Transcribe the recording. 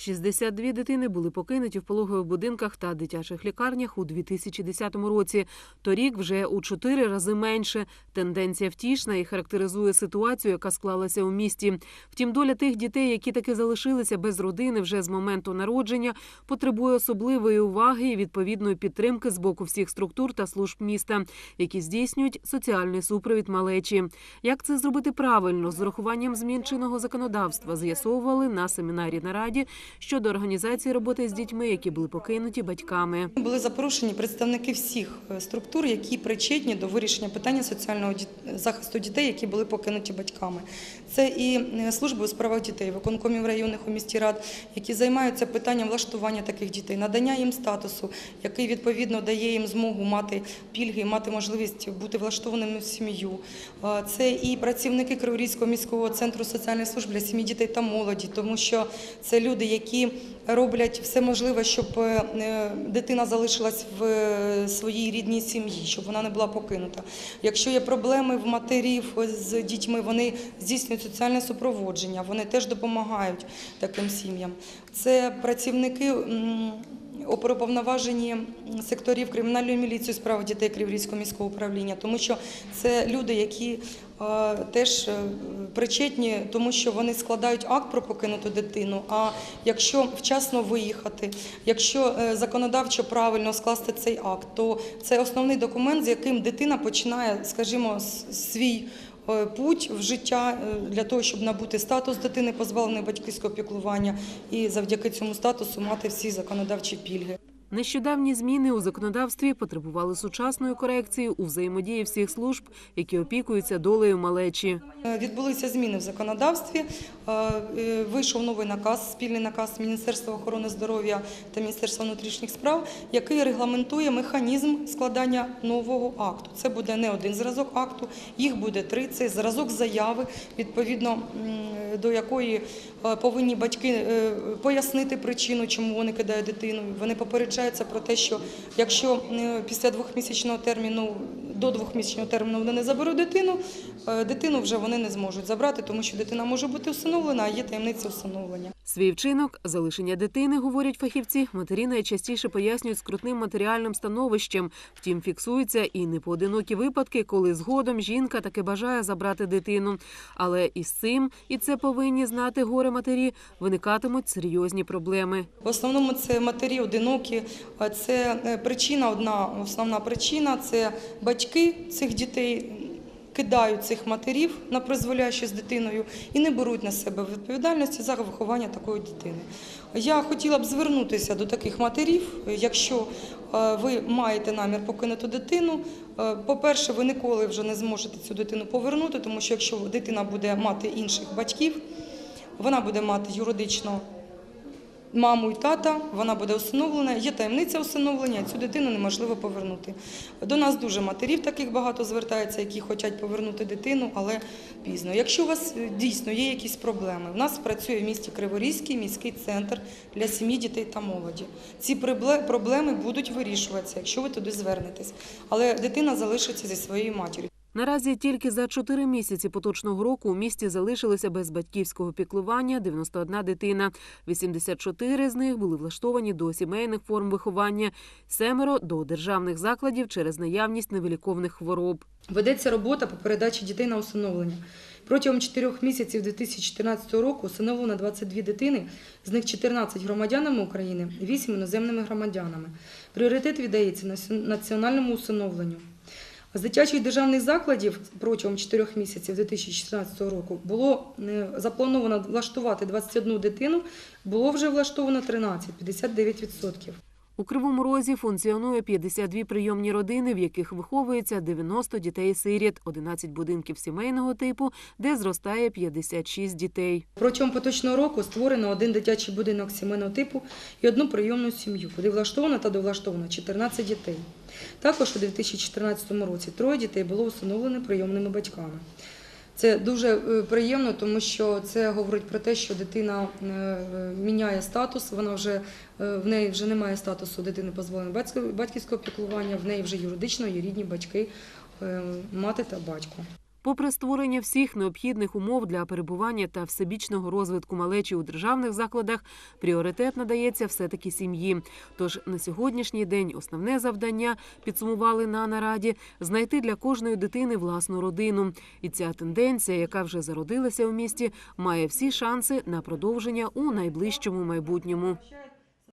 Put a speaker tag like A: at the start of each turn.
A: 62 дитини були покинуті в пологових будинках та дитячих лікарнях у 2010 році. Торік вже у чотири рази менше. Тенденція втішна і характеризує ситуацію, яка склалася у місті. Втім, доля тих дітей, які таки залишилися без родини вже з моменту народження, потребує особливої уваги і відповідної підтримки з боку всіх структур та служб міста, які здійснюють соціальний супровід малечі. Як це зробити правильно з урахуванням змін чинного законодавства, з'ясовували на семінарі на раді щодо організації роботи з дітьми, які були покинуті батьками.
B: Були запрошені представники всіх е, структур, які причетні до вирішення питання соціального захисту дітей, які були покинуті батьками. Це і е, служби у справах дітей, виконкомів районних у місті рад, які займаються питанням влаштування таких дітей, надання їм статусу, який відповідно дає їм змогу мати пільги, мати можливість бути влаштованими в сім'ю. Це і працівники Криворізького міського центру соціальних служб для сім'ї, дітей та молоді, тому що це люди, які роблять все можливе, щоб е, е, дитина залишилась в е, своїй рідній сім'ї, щоб вона не була покинута. Якщо є проблеми в матерів з дітьми, вони здійснюють соціальне супроводження, вони теж допомагають таким сім'ям. Це працівники. М, Оперуповноважені секторів кримінальної міліції у дітей Криворізького міського управління, тому що це люди, які е, теж е, причетні, тому що вони складають акт про покинуту дитину. А якщо вчасно виїхати, якщо е, законодавчо правильно скласти цей акт, то це основний документ, з яким дитина починає, скажімо, свій. Е, Путь в життя е, для того, щоб набути статус дитини, позбавленої батьківського піклування, і завдяки цьому статусу мати всі законодавчі пільги.
A: Нещодавні зміни у законодавстві потребували сучасної корекції у взаємодії всіх служб, які опікуються долею малечі.
B: Е, Відбулися зміни в законодавстві. Е, е, Вийшов новий наказ, спільний наказ Міністерства охорони здоров'я та Міністерства внутрішніх справ, який регламентує механізм складання нового акту. Це буде не один зразок акту, їх буде три. Це зразок заяви, відповідно до якої повинні батьки пояснити причину, чому вони кидають дитину. Вони попереджаються про те, що якщо е, після двохмісячного терміну до двохмісячного терміну вони не заберуть дитину, е, дитину вже вони не зможуть забрати, тому що дитина може бути усиновлена, а є таємниця усиновлення.
A: Свій вчинок, залишення дитини, говорять фахівці, матері найчастіше пояснюють скрутним матеріальним становищем. Втім, фіксуються і непоодинокі випадки, коли згодом жінка таки бажає забрати дитину. Але із цим, і це повинні знати горе матері, виникатимуть серйозні проблеми.
B: В основному це матері одинокі, це е, причина, одна основна причина це батьки цих дітей. Кидають цих матерів на призволяще з дитиною і не беруть на себе відповідальності за виховання такої дитини. Я хотіла б звернутися до таких матерів. Якщо е, ви маєте намір покинути дитину, е, по-перше, ви ніколи вже не зможете цю дитину повернути, тому що якщо дитина буде мати інших батьків, вона буде мати юридично маму і тата, вона буде усиновлена, є таємниця усиновлення, цю дитину неможливо повернути. До нас дуже матерів таких багато звертається, які хочуть повернути дитину, але пізно. Якщо у вас е, дійсно є якісь проблеми, в нас працює в місті Криворізький міський центр для сім'ї, дітей та молоді. Ці проблеми будуть вирішуватися, якщо ви туди звернетесь. Але дитина залишиться зі своєю матір'ю.
A: Наразі тільки за чотири місяці поточного року у місті залишилося без батьківського піклування 91 дитина. 84 з них були влаштовані до сімейних форм виховання, семеро до державних закладів через наявність невиліковних хвороб.
B: Ведеться робота по передачі дітей на усиновлення. Протягом чотирьох місяців 2014 року усиновлено 22 дитини, з них 14 громадянами України, 8 іноземними громадянами. Пріоритет віддається наці- національному усиновленню. З дитячих державних закладів протягом 4 місяців 2014 року було е, заплановано влаштувати 21 дитину, було вже влаштовано 13, 59%.
A: У Кривому Розі функціонує 52 прийомні родини, в яких виховується 90 дітей-сиріт, 11 будинків сімейного типу, де зростає 56 дітей.
B: Протягом поточного року створено один дитячий будинок сімейного типу і одну прийомну сім'ю, куди влаштовано та довлаштовано 14 дітей. Також у 2014 році троє дітей було усиновлено прийомними батьками. Це дуже е, приємно, тому що це говорить про те, що дитина е, міняє статус. Вона вже е, в неї вже немає статусу дитини позбавленої батьківського- піклування, в неї вже юридично є рідні батьки, мати та батько.
A: Попри створення всіх необхідних умов для перебування та всебічного розвитку малечі у державних закладах, пріоритет надається все-таки сім'ї. Тож на сьогоднішній день основне завдання підсумували на нараді знайти для кожної дитини власну родину. І ця тенденція, яка вже зародилася у місті, має всі шанси на продовження у найближчому майбутньому.